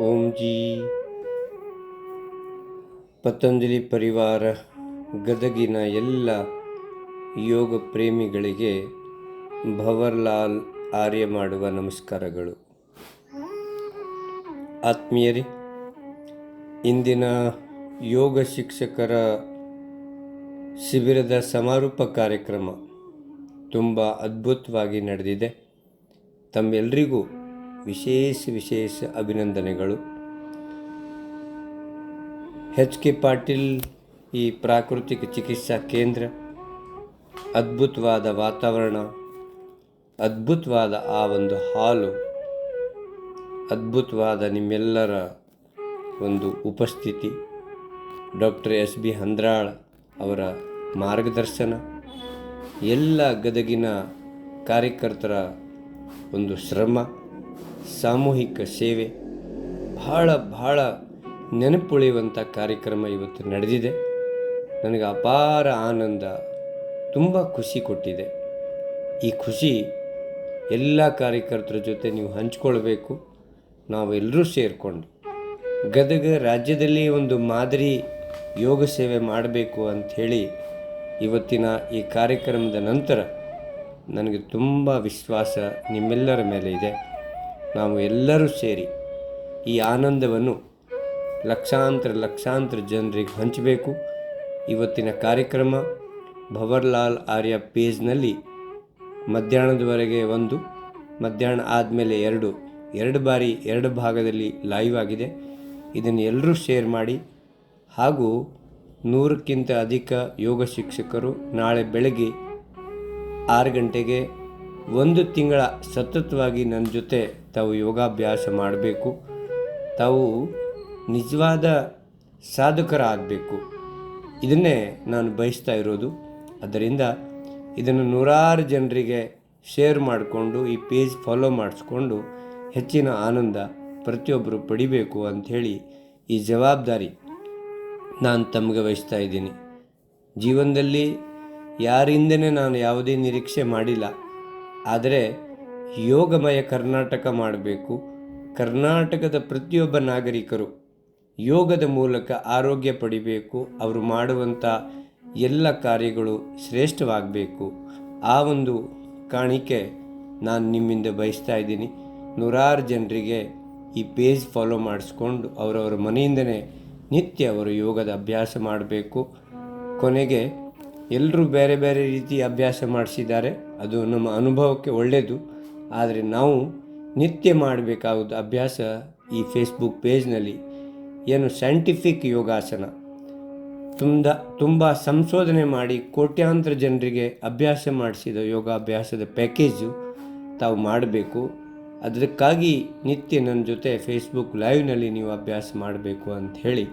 ಓಂ ಜೀ. ಪತಂಜಲಿ ಪರಿವಾರ ಗದಗಿನ ಎಲ್ಲ ಯೋಗ ಪ್ರೇಮಿಗಳಿಗೆ ಭವರ್ಲಾಲ್ ಆರ್ಯ ಮಾಡುವ ನಮಸ್ಕಾರಗಳು. ಆತ್ಮೀಯರಿ, ಇಂದಿನ ಯೋಗ ಶಿಕ್ಷಕರ ಶಿಬಿರದ ಸಮಾರೋಪ ಕಾರ್ಯಕ್ರಮ ತುಂಬ ಅದ್ಭುತವಾಗಿ ನಡೆದಿದೆ. ತಮ್ಮೆಲ್ಲರಿಗೂ ವಿಶೇಷ ವಿಶೇಷ ಅಭಿನಂದನೆಗಳು. ಎಚ್ ಕೆ ಪಾಟೀಲ್ ಈ ಪ್ರಾಕೃತಿಕ ಚಿಕಿತ್ಸಾ ಕೇಂದ್ರ. ಅದ್ಭುತವಾದ ವಾತಾವರಣ, ಅದ್ಭುತವಾದ ಆ ಒಂದು ಹಾಲು, ಅದ್ಭುತವಾದ ನಿಮ್ಮೆಲ್ಲರ ಒಂದು ಉಪಸ್ಥಿತಿ. ಡಾಕ್ಟರ್ ಎಸ್ ಬಿ ಹಂದ್ರಾಳ್ ಅವರ ಮಾರ್ಗದರ್ಶನ. ಎಲ್ಲ ಗದಗಿನ ಕಾರ್ಯಕರ್ತರ ಒಂದು ಶ್ರಮ. ಸಾಮೂಹಿಕ ಸೇವೆ ಬಹಳ ಬಹಳ ನೆನಪುಳಿಯುವಂಥ ಕಾರ್ಯಕ್ರಮ ಇವತ್ತು ನಡೆದಿದೆ. ನನಗೆ ಅಪಾರ ಆನಂದ, ತುಂಬ ಖುಷಿ ಕೊಟ್ಟಿದೆ. ಈ ಖುಷಿ ಎಲ್ಲ ಕಾರ್ಯಕರ್ತರ ಜೊತೆ ನೀವು ಹಂಚ್ಕೊಳ್ಬೇಕು. ನಾವೆಲ್ಲರೂ ಸೇರಿಕೊಂಡು ಗದಗ ರಾಜ್ಯದಲ್ಲಿ ಒಂದು ಮಾದರಿ ಯೋಗ ಸೇವೆ ಮಾಡಬೇಕು ಅಂಥೇಳಿ ಇವತ್ತಿನ ಈ ಕಾರ್ಯಕ್ರಮದ ನಂತರ ನನಗೆ ತುಂಬ ವಿಶ್ವಾಸ ನಿಮ್ಮೆಲ್ಲರ ಮೇಲೆ ಇದೆ. ನಾವು ಎಲ್ಲರೂ ಸೇರಿ ಈ ಆನಂದವನ್ನು ಲಕ್ಷಾಂತರ ಲಕ್ಷಾಂತರ ಜನರಿಗೆ ಹಂಚಬೇಕು. ಇವತ್ತಿನ ಕಾರ್ಯಕ್ರಮ ಭವರ್ಲಾಲ್ ಆರ್ಯ ಪೇಜ್ನಲ್ಲಿ ಮಧ್ಯಾಹ್ನದವರೆಗೆ ಒಂದು, ಮಧ್ಯಾಹ್ನ ಆದಮೇಲೆ ಎರಡು ಎರಡು ಬಾರಿ ಎರಡು ಭಾಗದಲ್ಲಿ ಲೈವ್ ಆಗಿದೆ. ಇದನ್ನು ಎಲ್ಲರೂ ಶೇರ್ ಮಾಡಿ ಹಾಗೂ ನೂರಕ್ಕಿಂತ ಅಧಿಕ ಯೋಗ ಶಿಕ್ಷಕರು ನಾಳೆ ಬೆಳಗ್ಗೆ ಆರು ಗಂಟೆಗೆ ಒಂದು ತಿಂಗಳ ಸತತವಾಗಿ ನನ್ನ ಜೊತೆ ತಾವು ಯೋಗಾಭ್ಯಾಸ ಮಾಡಬೇಕು. ತಾವು ನಿಜವಾದ ಸಾಧಕರಾಗಬೇಕು. ಇದನ್ನೇ ನಾನು ಬಯಸ್ತಾ ಇರೋದು. ಅದರಿಂದ ಇದನ್ನು ನೂರಾರು ಜನರಿಗೆ ಶೇರ್ ಮಾಡಿಕೊಂಡು, ಈ ಪೇಜ್ ಫಾಲೋ ಮಾಡಿಸ್ಕೊಂಡು ಹೆಚ್ಚಿನ ಆನಂದ ಪ್ರತಿಯೊಬ್ಬರು ಪಡಿಬೇಕು ಅಂಥೇಳಿ ಈ ಜವಾಬ್ದಾರಿ ನಾನು ತಮಗೆ ವಹಿಸ್ತಾ ಇದ್ದೀನಿ. ಜೀವನದಲ್ಲಿ ಯಾರಿಂದನೇ ನಾನು ಯಾವುದೇ ನಿರೀಕ್ಷೆ ಮಾಡಿಲ್ಲ. ಆದರೆ ಯೋಗಮಯ ಕರ್ನಾಟಕ ಮಾಡಬೇಕು. ಕರ್ನಾಟಕದ ಪ್ರತಿಯೊಬ್ಬ ನಾಗರಿಕರು ಯೋಗದ ಮೂಲಕ ಆರೋಗ್ಯ ಪಡಿಬೇಕು. ಅವರು ಮಾಡುವಂಥ ಎಲ್ಲ ಕಾರ್ಯಗಳು ಶ್ರೇಷ್ಠವಾಗಬೇಕು. ಆ ಒಂದು ಕಾಣಿಕೆ ನಾನು ನಿಮ್ಮಿಂದ ಬಯಸ್ತಾ ಇದ್ದೀನಿ. ನೂರಾರು ಜನರಿಗೆ ಈ ಪೇಜ್ ಫಾಲೋ ಮಾಡಿಸ್ಕೊಂಡು ಅವರವರ ಮನೆಯಿಂದನೇ ನಿತ್ಯ ಅವರು ಯೋಗದ ಅಭ್ಯಾಸ ಮಾಡಬೇಕು. ಕೊನೆಗೆ ಎಲ್ಲರೂ ಬೇರೆ ಬೇರೆ ರೀತಿ ಅಭ್ಯಾಸ ಮಾಡಿಸಿದ್ದಾರೆ. ಅದು ನಮ್ಮ ಅನುಭವಕ್ಕೆ ಒಳ್ಳೆಯದು ಆದರೆ ನಾವು ನಿತ್ಯ ಮಾಡಬೇಕಾದ ಅಭ್ಯಾಸ ಈ ಫೇಸ್ಬುಕ್ ಪೇಜ್ನಲ್ಲಿ ಏನು ಸೈಂಟಿಫಿಕ್ ಯೋಗಾಸನ. ತುಂಬ ತುಂಬ ಸಂಶೋಧನೆ ಮಾಡಿ ಕೋಟ್ಯಾಂತರ ಜನರಿಗೆ ಅಭ್ಯಾಸ ಮಾಡಿಸಿದ ಯೋಗಾಭ್ಯಾಸದ ಪ್ಯಾಕೇಜು ತಾವು ಮಾಡಬೇಕು. ಅದಕ್ಕಾಗಿ ನಿತ್ಯ ನನ್ನ ಜೊತೆ ಫೇಸ್ಬುಕ್ ಲೈವ್ನಲ್ಲಿ ನೀವು ಅಭ್ಯಾಸ ಮಾಡಬೇಕು ಅಂತ ಹೇಳಿ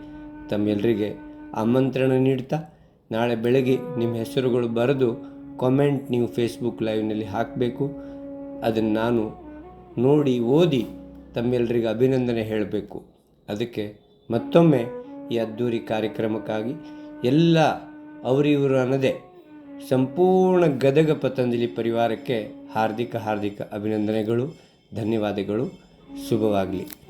ತಮ್ಮೆಲ್ಲರಿಗೆ ಆಮಂತ್ರಣ ನೀಡ್ತಾ ನಾಳೆ ಬೆಳಗ್ಗೆ ನಿಮ್ಮ ಹೆಸರುಗಳು ಬರೆದು ಕಾಮೆಂಟ್ ನೀವು ಫೇಸ್ಬುಕ್ ಲೈವ್ನಲ್ಲಿ ಹಾಕಬೇಕು. ಅದನ್ನು ನಾನು ನೋಡಿ ಓದಿ ತಮ್ಮೆಲ್ಲರಿಗೆ ಅಭಿನಂದನೆ ಹೇಳಬೇಕು. ಅದಕ್ಕೆ ಮತ್ತೊಮ್ಮೆ ಈ ಅದ್ದೂರಿ ಕಾರ್ಯಕ್ರಮಕ್ಕಾಗಿ ಎಲ್ಲ ಅವರಿವರು ಅನ್ನದೇ ಸಂಪೂರ್ಣ ಗದಗ ಪತಂಜಲಿ ಪರಿವಾರಕ್ಕೆ ಹಾರ್ದಿಕ ಹಾರ್ದಿಕ ಅಭಿನಂದನೆಗಳು, ಧನ್ಯವಾದಗಳು. ಶುಭವಾಗಲಿ.